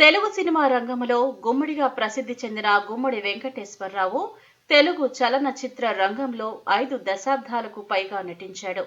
Telugu cinema రంగంలో గుమ్మడిగా ప్రసిద్ధి చెందిన గుమ్మడి వెంకటేశ్వరరావు తెలుగు చలనచిత్ర రంగంలో ఐదు దశాబ్దాలకు పైగా నటించాడు.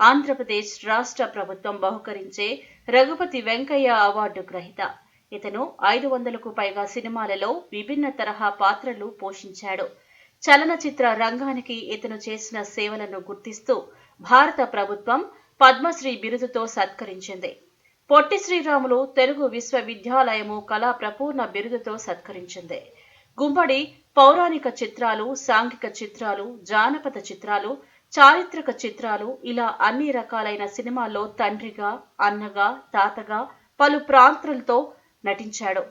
ఆంధ్రప్రదేశ్ రాష్ట్ర ప్రభుత్వం బహుకరించే రఘుపతి వెంకయ్య అవార్డు గ్రహీత. ఇతను ఐదు వందలకు పైగా సినిమాలలో విభిన్న తరహా పాత్రలు పోషించాడు. చలనచిత్ర రంగానికి ఇతను చేసిన సేవలను గుర్తిస్తూ భారత ప్రభుత్వం పద్మశ్రీ బిరుదుతో సత్కరించింది. పొట్టి శ్రీరాములు తెలుగు విశ్వవిద్యాలయము కళా ప్రపూర్ణ బిరుదుతో సత్కరించింది. గుమ్మడి పౌరాణిక చిత్రాలు సాంఘిక చిత్రాలు జానపద చిత్రాలు చారిత్రక చిత్రాలు ఇలా అన్ని రకాలైన సినిమాల్లో తండ్రిగా అన్నగా తాతగా పలు ప్రాంతాలతో నటించాడు.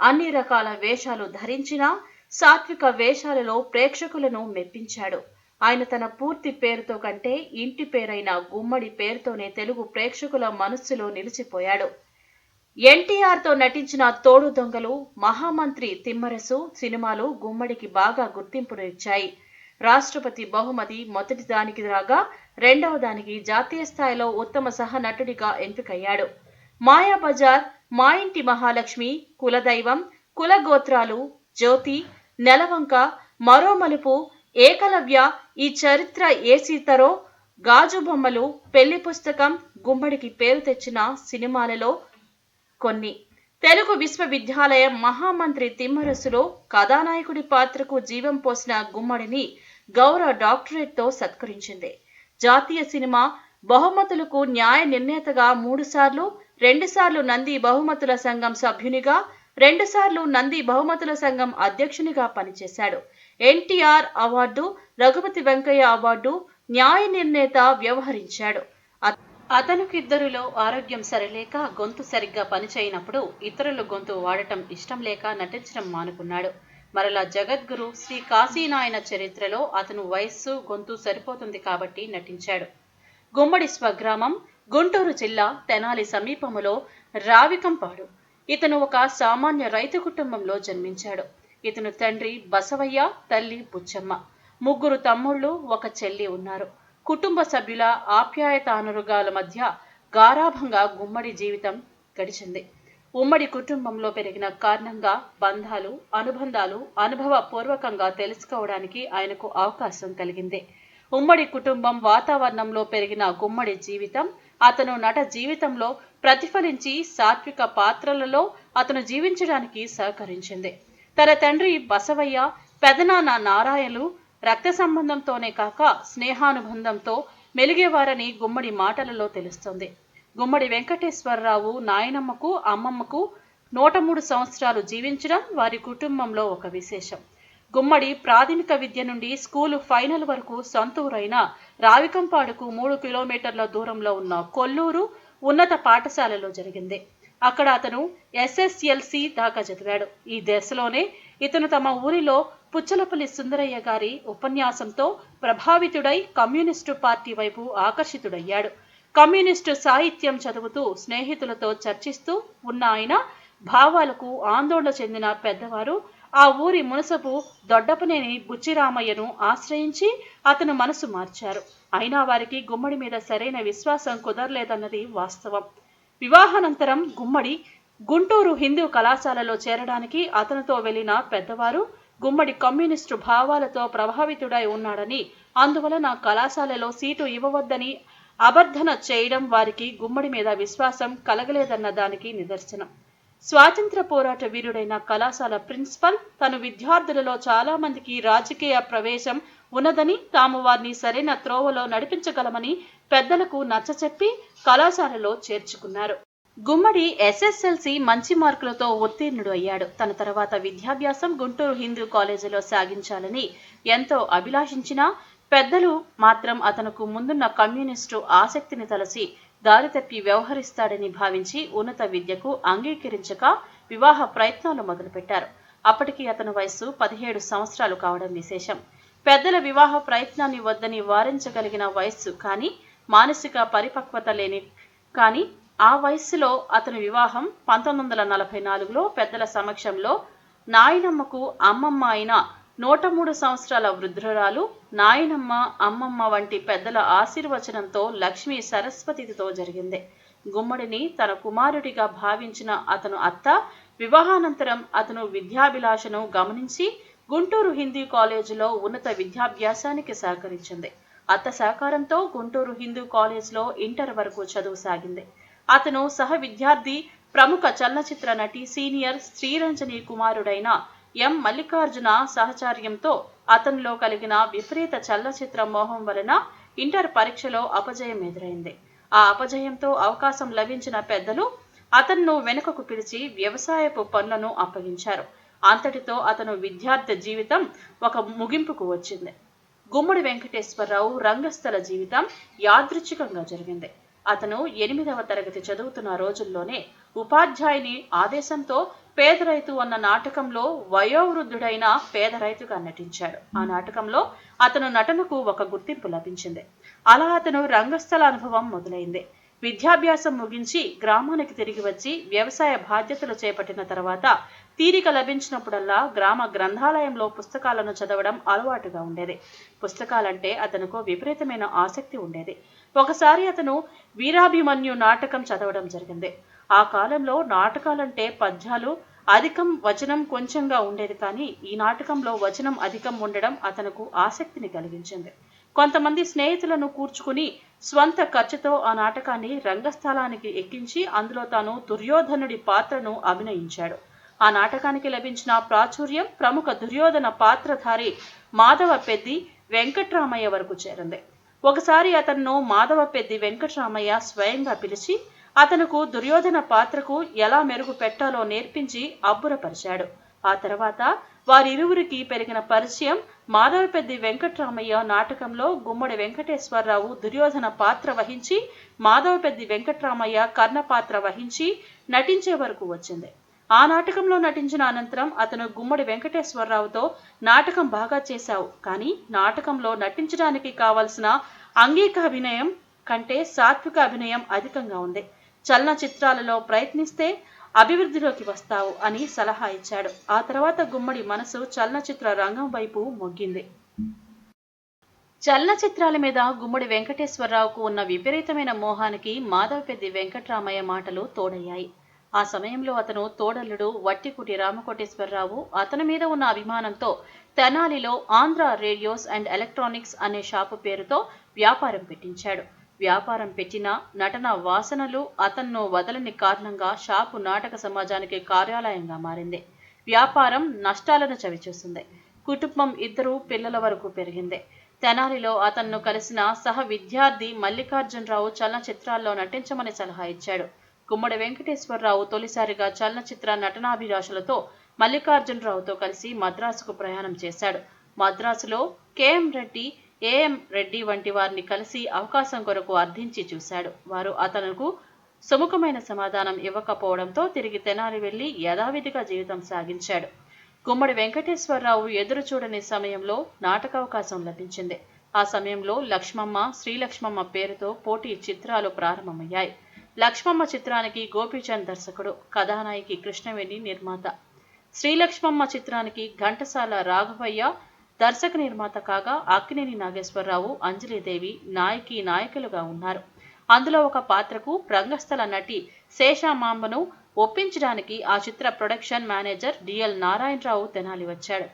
అన్ని రకాల వేషాలు ధరించినా సాత్విక వేషాలలో ప్రేక్షకులను మెప్పించాడు. ఆయన తన పూర్తి పేరుతో కంటే ఇంటి పేరైన గుమ్మడి పేరుతోనే తెలుగు ప్రేక్షకుల మనస్సులో నిలిచిపోయాడు. ఎన్టీఆర్తో నటించిన తోడు దొంగలు మహామంత్రి తిమ్మరసు సినిమాలు గుమ్మడికి బాగా గుర్తింపును ఇచ్చాయి రాష్ట్రపతి బహుమతి మొదటి దానికి రాగా రెండవ దానికి జాతీయ స్థాయిలో ఉత్తమ సహనటుడిగా ఎంపికయ్యాడు. మాయాబజార్ మా ఇంటి మహాలక్ష్మి కులదైవం కులగోత్రాలు జ్యోతి నెలవంక మరో మలుపు ఏకలవ్య ఈ చరిత్ర ఏ సీతరో? గాజు బొమ్మలు పెళ్ళి పుస్తకం గుమ్మడికి పేరు తెచ్చిన సినిమాలలో కొన్ని. తెలుగు విశ్వవిద్యాలయం మహామంత్రి తిమ్మరసులో కథానాయకుడి పాత్రకు జీవం పోసిన గుమ్మడిని గౌరవ డాక్టరేట్తో సత్కరించింది. జాతీయ సినిమా బహుమతులకు న్యాయ నిర్ణేతగా మూడుసార్లు రెండుసార్లు నంది బహుమతుల సంఘం సభ్యునిగా రెండుసార్లు నంది బహుమతుల సంఘం అధ్యక్షునిగా పనిచేశాడు. NTR award Raghupathi Venkaiah award న్యాయ నిర్ణేత వ్యవహరించాడు. అత- అతనికి ఇద్దరిలో ఆరోగ్యం సరిలేక గొంతు సరిగ్గా పనిచేయనప్పుడు ఇతరుల గొంతు వాడటం ఇష్టం లేక నటించడం మానుకున్నాడు. మరలా జగద్గురు శ్రీ కాశీనాయన చరిత్రలో అతను వయస్సు గొంతు సరిపోతుంది కాబట్టి నటించాడు. గుమ్మడి స్వగ్రామం గుంటూరు జిల్లా తెనాలి సమీపములో రావికంపాడు. ఇతను ఒక సామాన్య రైతు కుటుంబంలో జన్మించాడు. ఇతను తండ్రి బసవయ్య తల్లి బుచ్చమ్మ. ముగ్గురు తమ్ముళ్ళు ఒక చెల్లి ఉన్నారు. కుటుంబ సభ్యుల ఆప్యాయతానురుగాల మధ్య గారాభంగా గుమ్మడి జీవితం గడిచింది. ఉమ్మడి కుటుంబంలో పెరిగిన కారణంగా బంధాలు అనుబంధాలు అనుభవపూర్వకంగా తెలుసుకోవడానికి ఆయనకు అవకాశం కలిగింది. ఉమ్మడి కుటుంబం వాతావరణంలో పెరిగిన గుమ్మడి జీవితం అతను నట జీవితంలో ప్రతిఫలించి సాత్విక పాత్రలలో అతను జీవించడానికి సహకరించింది. తన తండ్రి బసవయ్య పెదనాన్న నారాయణలు రక్త సంబంధంతోనే కాక స్నేహానుబంధంతో మెలిగేవారని గుమ్మడి మాటలలో తెలుస్తుంది. గుమ్మడి వెంకటేశ్వరరావు నాయనమ్మకు అమ్మమ్మకు నూట మూడు సంవత్సరాలు జీవించడం వారి కుటుంబంలో ఒక విశేషం. గుమ్మడి ప్రాథమిక విద్య నుండి స్కూలు ఫైనల్ వరకు సొంతూరైన రావికంపాడుకు మూడు కిలోమీటర్ల దూరంలో ఉన్న కొల్లూరు ఉన్నత పాఠశాలలో జరిగింది. అక్కడ అతను ఎస్ఎస్ఎల్సి దాకా చదివాడు. ఈ దశలోనే ఇతను తమ ఊరిలో పుచ్చలపల్లి సుందరయ్య గారి ఉపన్యాసంతో ప్రభావితుడై కమ్యూనిస్టు పార్టీ వైపు ఆకర్షితుడయ్యాడు. కమ్యూనిస్టు సాహిత్యం చదువుతూ స్నేహితులతో చర్చిస్తూ ఉన్న ఆయన భావాలకు ఆందోళన చెందిన పెద్దవారు ఆ ఊరి మునసపు దొడ్డపనేని బుచ్చిరామయ్యను ఆశ్రయించి అతను మనసు మార్చారు. అయినా వారికి గుమ్మడి మీద సరైన విశ్వాసం కుదరలేదన్నది వాస్తవం. వివాహానంతరం గుమ్మడి గుంటూరు హిందూ కళాశాలలో చేరడానికి అతనితో వెళ్ళిన పెద్దవారు గుమ్మడి కమ్యూనిస్టు భావాలతో ప్రభావితుడై ఉన్నాడని అందువలన కళాశాలలో సీటు ఇవ్వవద్దని అబర్ధన చేయడం వారికి గుమ్మడి మీద విశ్వాసం కలగలేదన్న దానికి నిదర్శనం. స్వాతంత్ర పోరాట వీరుడైన కళాశాల ప్రిన్సిపల్ తన విద్యార్థులలో చాలా మందికి రాజకీయ ప్రవేశం ఉన్నదని తాము వారిని సరైన త్రోవలో నడిపించగలమని పెద్దలకు నచ్చచెప్పి కళాశాలలో చేర్చుకున్నారు. గుమ్మడి ఎస్ఎస్ఎల్సి మంచి మార్కులతో ఉత్తీర్ణుడు అయ్యాడు. తన తర్వాత విద్యాభ్యాసం గుంటూరు హిందూ కాలేజీలో సాగించాలని ఎంతో అభిలాషించినా పెద్దలు మాత్రం అతనుకు ముందున్న కమ్యూనిస్టు ఆసక్తిని తలసి దారి తప్పి వ్యవహరిస్తాడని భావించి ఉన్నత విద్యకు అంగీకరించక వివాహ ప్రయత్నాలు మొదలుపెట్టారు. అప్పటికి అతని వయస్సు పదిహేడు సంవత్సరాలు కావడం విశేషం. పెద్దల వివాహ ప్రయత్నాన్ని వద్దని వారించగలిగిన వయస్సు కానీ మానసిక పరిపక్వత లేని కానీ ఆ వయస్సులో అతని వివాహం పంతొమ్మిది వందల నలభై నాలుగులో పెద్దల సమక్షంలో నాయనమ్మకు అమ్మమ్మ అయిన నూట మూడు సంవత్సరాల వృద్ధురాలు నాయనమ్మ అమ్మమ్మ వంటి పెద్దల ఆశీర్వచనంతో లక్ష్మీ సరస్వతితో జరిగింది. గుమ్మడిని తన కుమారుడిగా భావించిన అతను అత్త వివాహానంతరం అతను విద్యాభిలాషను గమనించి గుంటూరు హిందీ కాలేజీలో ఉన్నత విద్యాభ్యాసానికి సహకరించింది. అత్త సహకారంతో గుంటూరు హిందూ కాలేజ్లో ఇంటర్ వరకు చదువు సాగింది. అతను సహ విద్యార్థి ప్రముఖ చలనచిత్ర నటి సీనియర్ శ్రీరంజని కుమారుడైన ఎం. మల్లికార్జున సహచార్యంతో అతనిలో కలిగిన విపరీత చలనచిత్ర మోహం వలన ఇంటర్ పరీక్షలో అపజయం ఎదురైంది. ఆ అపజయంతో అవకాశం లభించిన పెద్దలు అతన్ను వెనుకకు పిలిచి వ్యవసాయపు పనులను అప్పగించారు. అంతటితో అతను విద్యార్థి జీవితం ఒక ముగింపుకు వచ్చింది. గుమ్మడి వెంకటేశ్వరరావు రంగస్థల జీవితం యాదృచ్ఛికంగా జరిగింది. అతను ఎనిమిదవ తరగతి చదువుతున్న రోజుల్లోనే ఉపాధ్యాయుని ఆదేశంతో పేద రైతు అన్న నాటకంలో వయోవృద్ధుడైన పేద రైతుగా నటించాడు. ఆ నాటకంలో అతను నటనకు ఒక గుర్తింపు లభించింది. అలా అతను రంగస్థల అనుభవం మొదలైంది. విద్యాభ్యాసం ముగించి గ్రామానికి తిరిగి వచ్చి వ్యవసాయ బాధ్యతలు చేపట్టిన తర్వాత తీరిక లభించినప్పుడల్లా గ్రామ గ్రంథాలయంలో పుస్తకాలను చదవడం అలవాటుగా ఉండేది. పుస్తకాలంటే అతనుకు విపరీతమైన ఆసక్తి ఉండేది. ఒకసారి అతను వీరాభిమన్యు నాటకం చదవడం జరిగింది. ఆ కాలంలో నాటకాలంటే పద్యాలు అధికం వచనం కొంచెంగా ఉండేది కానీ ఈ నాటకంలో వచనం అధికం ఉండడం అతనుకు ఆసక్తిని కలిగించింది. కొంతమంది స్నేహితులను కూర్చుకుని స్వంత ఖర్చుతో ఆ నాటకాన్ని రంగస్థలానికి ఎక్కించి అందులో తాను దుర్యోధనుడి పాత్రను అభినయించాడు. ఆ నాటకానికి లభించిన ప్రాచుర్యం ప్రముఖ దుర్యోధన పాత్రధారి మాధవ పెద్ది వెంకట్రామయ్య వరకు చేరింది. ఒకసారి అతన్ను మాధవ పెద్ది వెంకట్రామయ్య స్వయంగా పిలిచి అతనుకు దుర్యోధన పాత్రకు ఎలా మెరుగు పెట్టాలో నేర్పించి అబ్బురపరిచాడు. ఆ తర్వాత వారిరువురికి పెరిగిన పరిచయం మాధవపెద్ది వెంకట్రామయ్య నాటకంలో గుమ్మడి వెంకటేశ్వరరావు దుర్యోధన పాత్ర వహించి మాధవపెద్ది వెంకట్రామయ్య కర్ణ పాత్ర వహించి నటించే వరకు వచ్చింది. ఆ నాటకంలో నటించిన అనంతరం అతను గుమ్మడి వెంకటేశ్వరరావుతో నాటకం బాగా చేశావు. కానీ నాటకంలో నటించడానికి కావలసిన అంగీక అభినయం కంటే సాత్విక అభినయం అధికంగా ఉంది. చలనచిత్రాలలో ప్రయత్నిస్తే అభివృద్ధిలోకి వస్తావు అని సలహా ఇచ్చాడు. ఆ తర్వాత గుమ్మడి మనసు చలనచిత్ర రంగం వైపు మొగ్గింది. చలనచిత్రాల మీద గుమ్మడి వెంకటేశ్వరరావుకు ఉన్న విపరీతమైన మోహానికి మాధవపెద్ది వెంకట్రామయ్య మాటలు తోడయ్యాయి. ఆ సమయంలో అతను తోడల్లుడు వట్టికుటి రామకోటేశ్వరరావు అతని మీద ఉన్న అభిమానంతో తెనాలిలో ఆంధ్ర రేడియోస్ అండ్ ఎలక్ట్రానిక్స్ అనే షాపు పేరుతో వ్యాపారం పెట్టించాడు. వ్యాపారం పెట్టిన నటన వాసనలు అతన్ను వదలని కారణంగా షాపు నాటక సమాజానికి కార్యాలయంగా మారింది. వ్యాపారం నష్టాలను చవిచూస్తుంది కుటుంబం ఇద్దరు పిల్లల వరకు పెరిగింది. తెనాలిలో అతన్ను కలిసిన సహ విద్యార్థి మల్లికార్జునరావు చలనచిత్రాల్లో నటించమని సలహా ఇచ్చాడు. గుమ్మడి వెంకటేశ్వరరావు తొలిసారిగా చలనచిత్ర నటనాభిలాషులతో మల్లికార్జునరావుతో కలిసి మద్రాసుకు ప్రయాణం చేశాడు. మద్రాసులో కెఎం రెడ్డి ఏఎం రెడ్డి వంటి వారిని కలిసి అవకాశం కొరకు అర్థించి చూశాడు. వారు అతనుకు సుముఖమైన సమాధానం ఇవ్వకపోవడంతో తిరిగి తెనాలి వెళ్ళి యథావిధిగా జీవితం సాగించాడు. గుమ్మడి వెంకటేశ్వరరావు ఎదురు చూడని సమయంలో నాటకావకాశం లభించింది. ఆ సమయంలో లక్ష్మమ్మ శ్రీలక్ష్మమ్మ పేరుతో పోటీ చిత్రాలు ప్రారంభమయ్యాయి. లక్ష్మమ్మ చిత్రానికి గోపీచంద్ దర్శకుడు కథానాయకి కృష్ణవేణి నిర్మాత. శ్రీలక్ష్మమ్మ చిత్రానికి ఘంటసాల రాఘవయ్య దర్శక నిర్మాత కాగా అక్కినేని నాగేశ్వరరావు అంజలిదేవి నాయకి నాయకులుగా ఉన్నారు. అందులో ఒక పాత్రకు రంగస్థల నటి శేషామాంబను ఒప్పించడానికి ఆ చిత్ర ప్రొడక్షన్ మేనేజర్ డిఎల్ నారాయణరావు తెనాలి వచ్చాడు.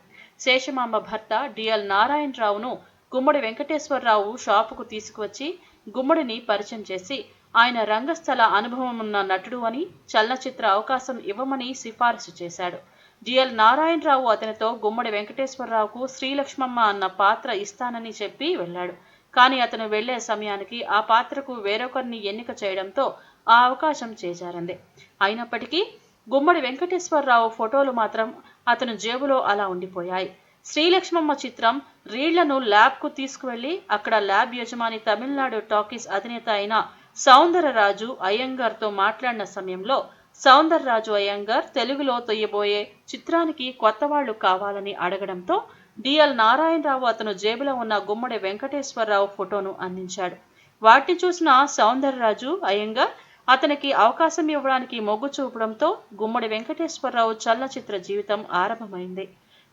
శేషమాంబ భర్త డిఎల్ నారాయణరావును గుమ్మడి వెంకటేశ్వరరావు షాపుకు తీసుకువచ్చి గుమ్మడిని పరిచయం చేసి ఆయన రంగస్థల అనుభవం ఉన్న నటుడు అని చలనచిత్ర అవకాశం ఇవ్వమని సిఫారసు చేశాడు. జిఎల్ నారాయణరావు అతనితో గుమ్మడి వెంకటేశ్వరరావుకు శ్రీలక్ష్మమ్మ అన్న పాత్ర ఇస్తానని చెప్పి వెళ్ళాడు. కానీ అతను వెళ్ళే సమయానికి ఆ పాత్రకు వేరొకరిని ఎన్నిక చేయడంతో ఆ అవకాశం చేజారింది. అయినప్పటికీ గుమ్మడి వెంకటేశ్వరరావు ఫోటోలు మాత్రం అతను జేబులో అలా ఉండిపోయాయి. శ్రీలక్ష్మమ్మ చిత్రం రీళ్ళను ల్యాబ్కు తీసుకువెళ్ళి అక్కడ ల్యాబ్ యజమాని తమిళనాడు టాకీస్ అధినేత అయిన సౌందరరాజు అయ్యంగార్తో మాట్లాడిన సమయంలో సౌందర్రాజు అయ్యంగార్ తెలుగులో తొయ్యబోయే చిత్రానికి కొత్త వాళ్ళు కావాలని అడగడంతో డిఎల్ నారాయణరావు అతను జేబులో ఉన్న గుమ్మడి వెంకటేశ్వరరావు ఫోటోను అందించాడు. వాటిని చూసిన సౌందర్రాజు అయ్యంగార్ అతనికి అవకాశం ఇవ్వడానికి మొగ్గు చూపడంతో గుమ్మడి వెంకటేశ్వరరావు చలనచిత్ర జీవితం ఆరంభమైంది.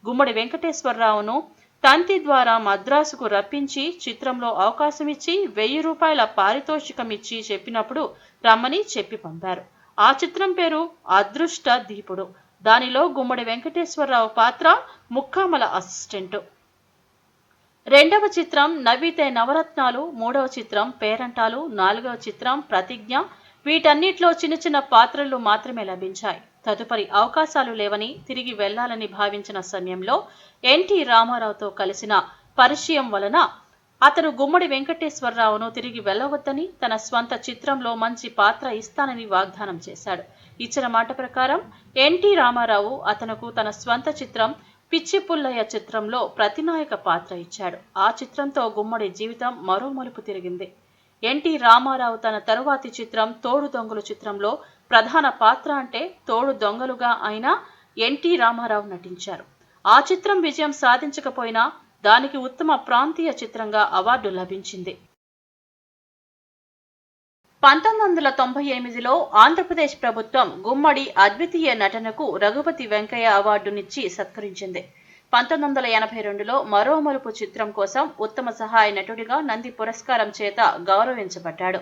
గుమ్మడి వెంకటేశ్వరరావును తంతి ద్వారా మద్రాసుకు రప్పించి చిత్రంలో అవకాశం ఇచ్చి వెయ్యి రూపాయల పారితోషికం ఇచ్చి చెప్పినప్పుడు రమ్మని చెప్పి పంపారు. ఆ చిత్రం పేరు అదృష్ట దీపుడు. దానిలో గుమ్మడి వెంకటేశ్వరరావు పాత్ర ముక్కామల అసిస్టెంటు. రెండవ చిత్రం నవ్వితే నవరత్నాలు మూడవ చిత్రం పేరంటాలు నాలుగవ చిత్రం ప్రతిజ్ఞ. వీటన్నిటిలో చిన్న చిన్న పాత్రలు మాత్రమే లభించాయి. తదుపరి అవకాశాలు లేవని తిరిగి వెళ్ళాలని భావించిన సమయంలో ఎన్టీ రామారావుతో కలిసిన పరిచయం వలన అతను గుమ్మడి వెంకటేశ్వరరావును తిరిగి వెళ్ళవద్దని తన స్వంత చిత్రంలో మంచి పాత్ర ఇస్తానని వాగ్దానం చేశాడు. ఇచ్చిన మాట ప్రకారం ఎన్టీ రామారావు అతనుకు తన స్వంత చిత్రం పిచ్చి పుల్లయ్య చిత్రంలో ప్రతినాయక పాత్ర ఇచ్చాడు. ఆ చిత్రంతో గుమ్మడి జీవితం మరో మలుపు తిరిగింది. ఎన్టీ రామారావు తన తరువాతి చిత్రం తోడు దొంగలు చిత్రంలో ప్రధాన పాత్ర అంటే తోడు దొంగలుగా అయిన ఎన్టీ రామారావు నటించారు. ఆ చిత్రం విజయం సాధించకపోయినా దానికి ఉత్తమ ప్రాంతీయ చిత్రంగా అవార్డు లభించింది. పంతొమ్మిది వందల తొంభై ఎనిమిదిలో ఆంధ్రప్రదేశ్ ప్రభుత్వం గుమ్మడి అద్వితీయ నటనకు రఘుపతి వెంకయ్య అవార్డునిచ్చి సత్కరించింది. పంతొమ్మిది వందల ఎనభై రెండులో మరో మలుపు చిత్రం కోసం ఉత్తమ సహాయ నటుడిగా నంది పురస్కారం చేత గౌరవించబడ్డాడు.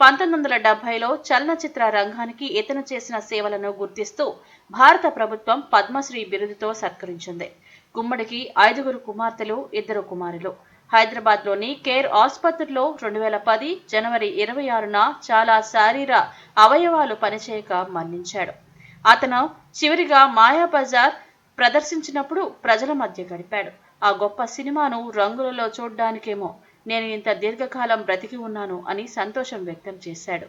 పంతొమ్మిది వందల డెబ్బైలో చలనచిత్ర రంగానికి ఇతను చేసిన సేవలను గుర్తిస్తూ భారత ప్రభుత్వం పద్మశ్రీ బిరుదుతో సత్కరించింది. గుమ్మడికి ఐదుగురు కుమార్తెలు ఇద్దరు కుమారులు. హైదరాబాద్లోని కేర్ ఆసుపత్రిలో రెండు వేల పది జనవరి ఇరవై ఆరున చాలా శారీర అవయవాలు పనిచేయక మరణించాడు. అతను చివరిగా మాయాబజార్ ప్రదర్శించినప్పుడు ప్రజల మధ్య గడిపాడు. ఆ గొప్ప సినిమాను రంగులలో చూడ్డానికేమో నేను ఇంత దీర్ఘకాలం బ్రతికి ఉన్నాను అని సంతోషం వ్యక్తం చేశాడు.